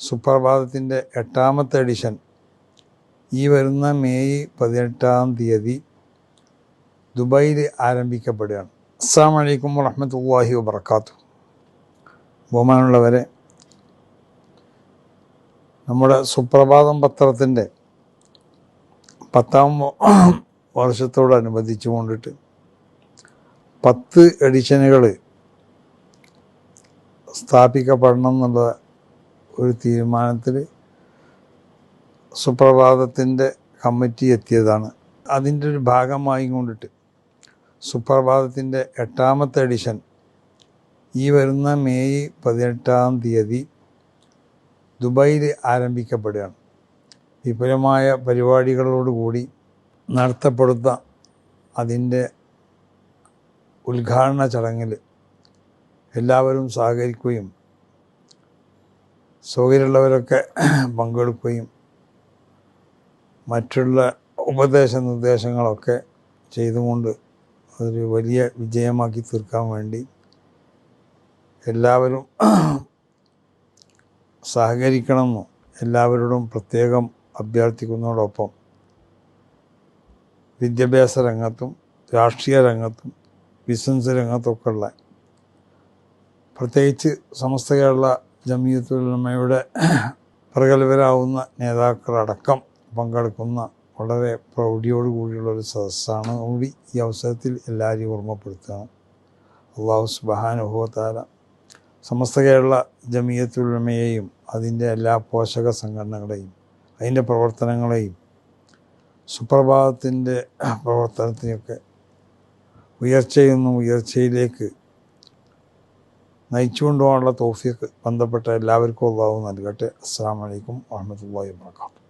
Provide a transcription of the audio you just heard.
സുപ്രഭാതത്തിന്റെ എട്ടാമത്തെ എഡിഷൻ ഈ വരുന്ന മെയ് പതിനെട്ടാം തീയതി ദുബായിൽ ആരംഭിക്കപ്പെടുകയാണ്. അസ്സാം വലൈക്കും വറഹമത്തല്ലാഹി വബർക്കാത്തു ബഹുമാനുള്ളവരെ നമ്മുടെ സുപ്രഭാതം പത്രത്തിന്റെ പത്താം വർഷത്തോടനുബന്ധിച്ചു കൊണ്ടിട്ട് പത്ത് എഡിഷനുകൾ സ്ഥാപിക്കപ്പെടണം എന്നുള്ള ഒരു തീരുമാനത്തിൽ സുപ്രഭാതത്തിന്റെ കമ്മിറ്റി എത്തിയതാണ്. അതിന്റെ ഒരു ഭാഗമായി കൊണ്ടിട്ട് സുപ്രഭാതത്തിന്റെ എട്ടാമത്തെ എഡിഷൻ ഈ വരുന്ന മെയ് പതിനെട്ടാം തീയതി ദുബായിൽ ആരംഭിക്കപ്പെടുകയാണ്. വിപുലമായ പരിപാടികളോടുകൂടി നടത്തപ്പെടുന്ന അതിന്റെ ഉദ്ഘാടന ചടങ്ങിൽ എല്ലാവരും സഹകരിക്കുകയും സൗകര്യമുള്ളവരൊക്കെ പങ്കെടുക്കുകയും മറ്റുള്ള ഉപദേശ നിർദ്ദേശങ്ങളൊക്കെ ചെയ്തുകൊണ്ട് അതൊരു വലിയ വിജയമാക്കി തീർക്കാൻ വേണ്ടി എല്ലാവരും സഹകരിക്കണമെന്നും എല്ലാവരോടും പ്രത്യേകം അഭ്യർത്ഥിക്കുന്നതോടൊപ്പം വിദ്യാഭ്യാസ രംഗത്തും രാഷ്ട്രീയ രംഗത്തും ബിസിനസ് രംഗത്തൊക്കെയുള്ള പ്രത്യേകിച്ച് സമസ്ത കേരള ജമീയത്തുലമയുടെ പ്രഗത്ഭരാവുന്ന നേതാക്കളടക്കം പങ്കെടുക്കുന്ന വളരെ പ്രൗഢിയോട് കൂടിയുള്ള ഒരു സദസ്സാണ്. കൂടി ഈ അവസരത്തിൽ എല്ലാവരെയും ഓർമ്മപ്പെടുത്തുകയാണ്. അള്ളാഹു സുബാനുഭവത്താല സമസ്ത കേരള ജമീയത്തുലമയെയും അതിന്റെ എല്ലാ പോഷക സംഘടനകളെയും അതിന്റെ പ്രവർത്തനങ്ങളെയും സുപ്രഭാതത്തിന്റെ പ്രവർത്തനത്തിനൊക്കെ ഉയർച്ചയിൽ നിന്നും ഉയർച്ചയിലേക്ക് നയിച്ചുകൊണ്ടുപോകാനുള്ള തോഫിയൊക്കെ ബന്ധപ്പെട്ട എല്ലാവർക്കും അള്ളാഹു നൽകട്ടെ. അസ്സാം വലൈക്കും വാഹമത്തല്ലാ വാബർക്കാത്തു